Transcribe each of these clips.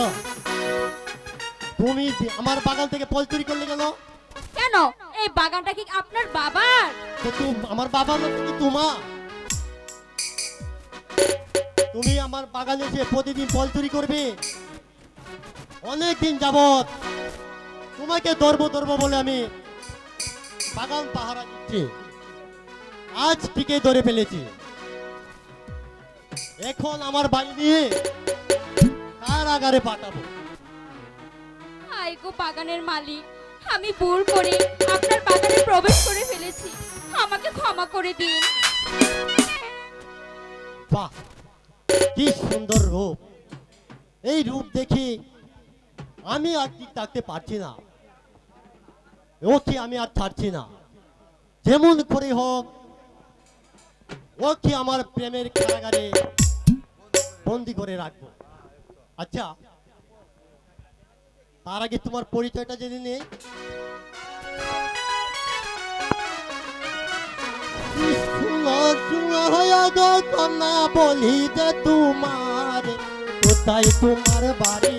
Hello তুমি আমার বাগান থেকে ফল চুরি করলে কেন? কেন? এই বাগানটা কি আপনার বাবার? আমার বাবা না তুমি? তুমি আমার বাগানে এসে প্রতিদিন ফল চুরি করবে? অনেক দিন যাবত তোমাকে ধরবো ধরবো বলে আমি বাগান পাহারা দিচ্ছি। আজ টিকে ধরে ফেলেছি। এখন আমার বাড়ি নিয়ে কারাগারে পাঠাবো। হাই গো বাগানের মালিক আমি ভুল করে আপনার বাগানে প্রবেশ করে ফেলেছি। আমাকে ক্ষমা করে দিন। বাহ কি সুন্দর রূপ। এই রূপ দেখি আমি আর ঠিক থাকতে পারছি না। ওকে আমি আর ছাড়ছি না। যেমন করে হোক ওকে আমার প্রেমের কারাগারে বন্দি করে রাখব। আচ্ছা তার আগে তোমার পরিচয়টা জেনে নেই। কন্যা বলি যে তোমার কোথায় তোমার বাড়ি?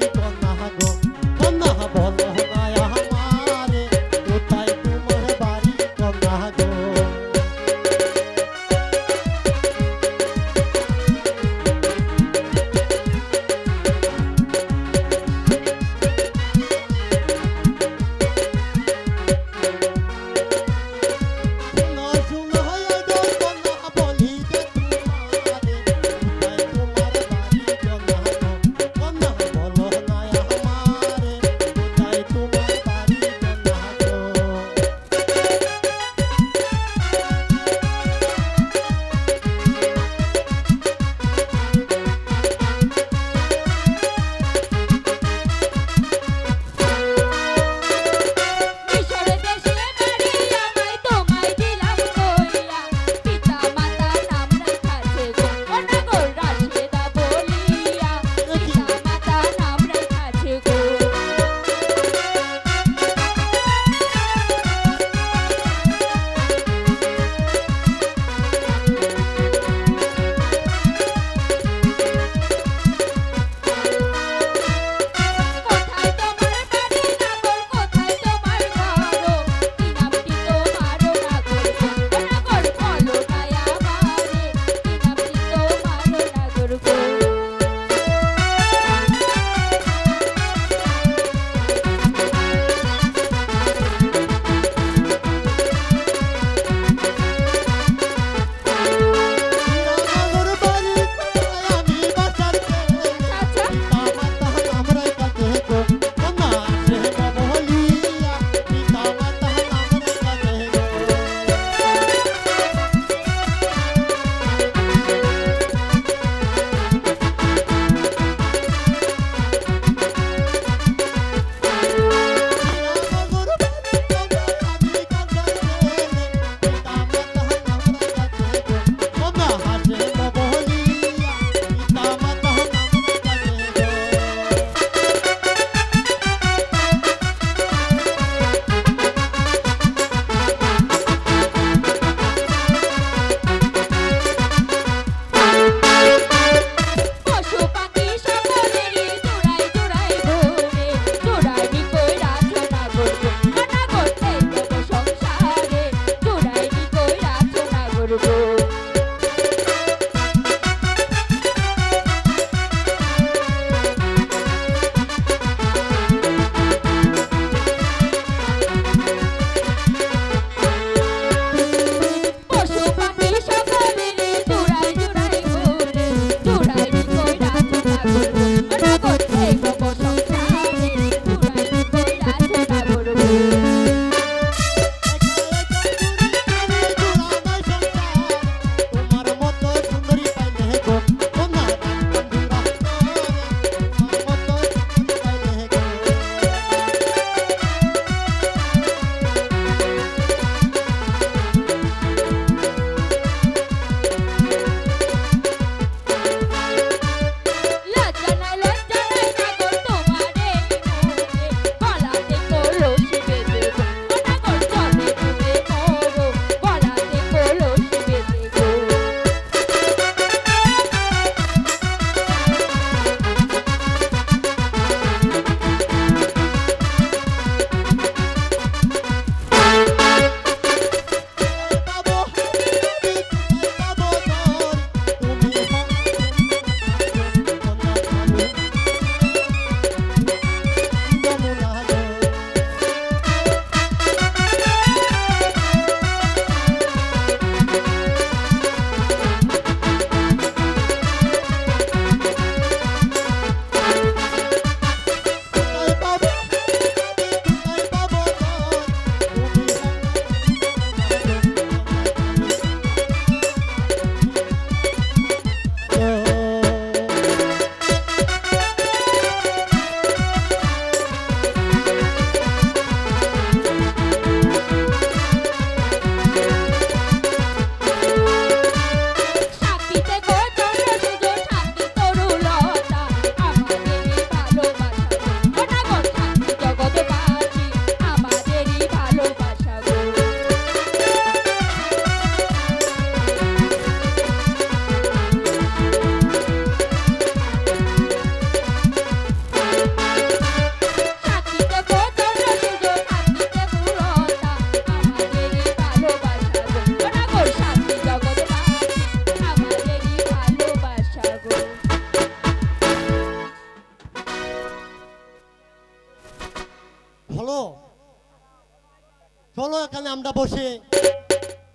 আমরা বসে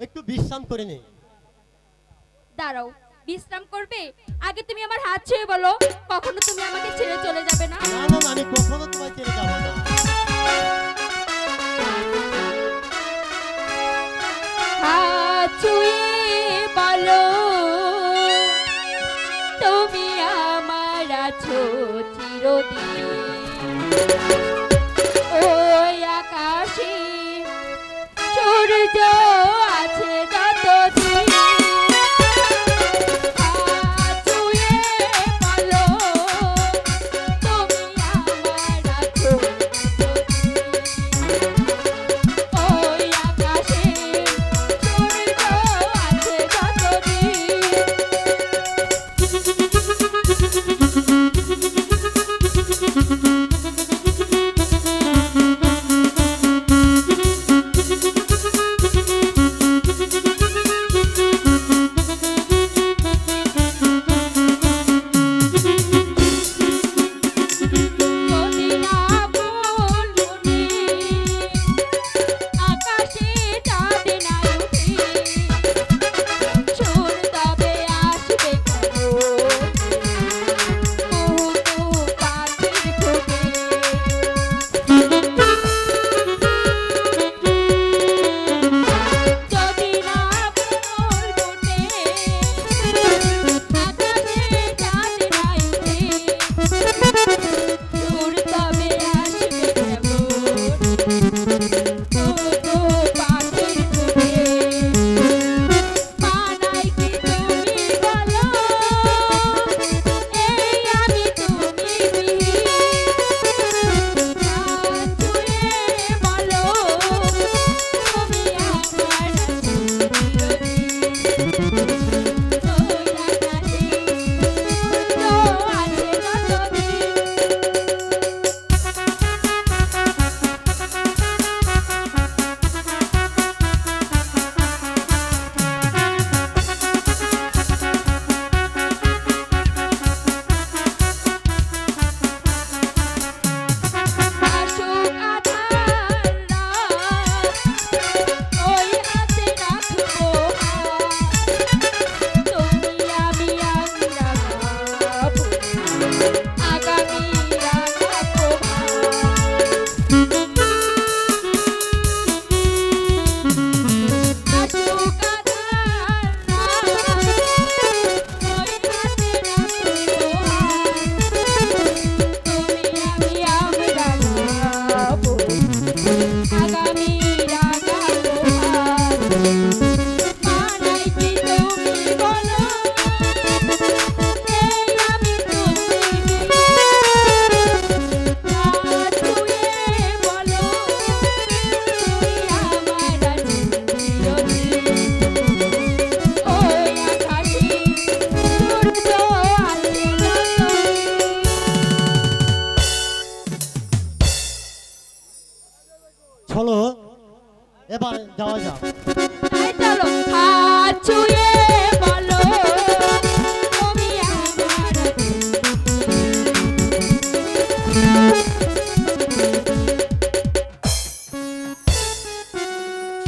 একটু বিশ্রাম করে নে দাঁড়াও বিশ্রাম করবে? আগে তুমি আমার হাত ছেড়ে বলো কখনো তুমি আমাকে ছেড়ে চলে যাবে না? না না আমি কখনো তোমায় ছেড়ে যাব না। হাত বলো তুমি আমার আছো চিরদিন। Peter! খোলো। এবার যাওয়া যাক। চলো হাত ছুঁয়ে